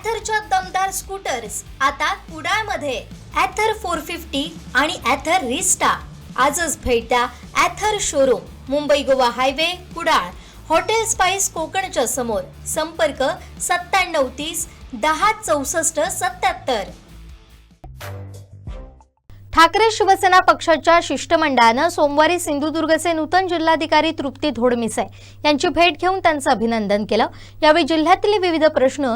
ॲथरच्या दमदार स्कूटर्स आता कुडाळमध्ये. ॲथर फोर फिफ्टी आणि ॲथर रिस्टा आजच भेट द्या Ather showroom Mumbai Goa highway Kudal. Hotel spice कोकणच्या समोर. संपर्क सत्त्याण्णव तीस दहा चौसष्ट सत्याहत्तर ठाकरे शिवसेना पक्षाच्या शिष्टमंडळानं सोमवारी सिंधुदुर्गचे नूतन जिल्हाधिकारी तृप्ती धोडमिसे यांची भेट घेऊन त्यांचं अभिनंदन केलं. यावेळी जिल्ह्यातील विविध प्रश्न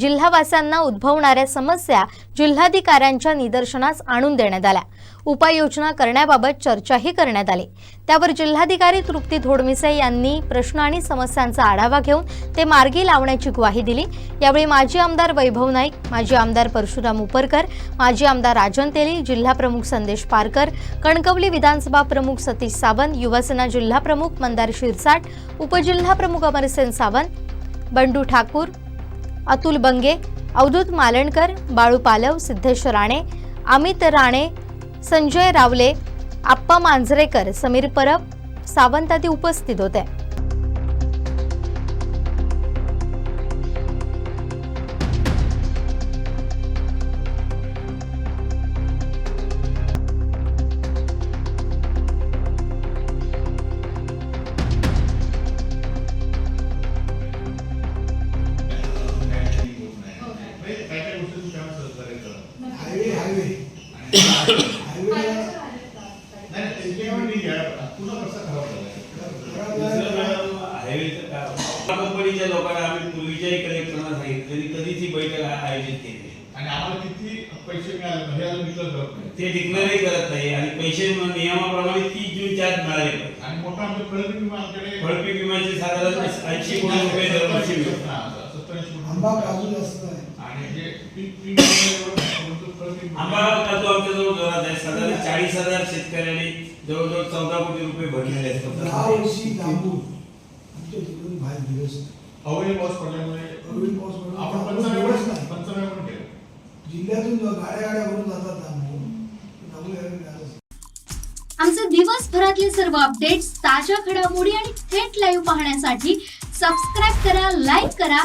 जिल्हावासियांना उद्भवणाऱ्या समस्या जिल्हाधिकाऱ्यांच्या निदर्शनास आणून देण्यात आल्या. उपाययोजना करण्याबाबत चर्चाही करण्यात आली. त्यावर जिल्हाधिकारी तृप्ती धोडमिसे यांनी प्रश्न आणि समस्यांचा आढावा घेऊन ते मार्गी लावण्याची ग्वाही दिली. यावेळी माजी आमदार वैभव नाईक माजी आमदार परशुराम उपरकर माजी आमदार राजन तेली जिल्हा प्रमुख संदेश पारकर कणकवली विधानसभा प्रमुख सतीश सावंत युवासेना जिल्हा प्रमुख मंदार शिरसाट उपजिल्हा प्रमुख अमरसेन सावंत बंडू ठाकूर अतुल बंगे अवधूत मालणकर बाळू पालव सिद्धेश राणे अमित राणे संजय रावले आप्पा मांजरेकर समीर परब सावंत आदी उपस्थित होते. सहकार्य करा. Highway highway. कंपनीच्या लोकांना आम्ही पूर्वीच्याही कलेक्टरना सांगितलं कधीच ही बैठक आयोजित केली. आणि आम्हाला किती पैसे मिळाले हे अजून विचार करत नाही ते डिक्लेअरही करत नाही आणि पैसे नियमाप्रमाणे तीस जूनच्या आत मिळाले. आणि मोठा आमचे फळपीक विमा आमच्याकडे फळपीक विम्याचे साधारण ऐंशी कोटी रुपये दरवर्षी मिळतात. सत्तर ऐंशी कोटी आंबा काजू जास्त आहे. आणि जे पीक पीक विम्यावर परंतु फळपीक विमा- आंबा काजू आमच्या जवळ जोरात आहे. साधारण चाळीस हजार शेतकऱ्यांनी जवळजवळ चौदा कोटी रुपये भरलेले आहेत. फक्त. दहा वर्षी तांबूळ आमच्या तिकडून बाहेर दिवस अवैध पाऊस पडल्यामुळे अवैध पाऊस आपण नाही. केलं. जिल्ह्यातून गाड्या गाड्या भरून जातात. आमचे दिवसभरातले सर्व अपडेट्स ताज्या घडामोडी आणि थेट लाईव्ह पाहण्यासाठी सबस्क्राईब करा लाईक करा.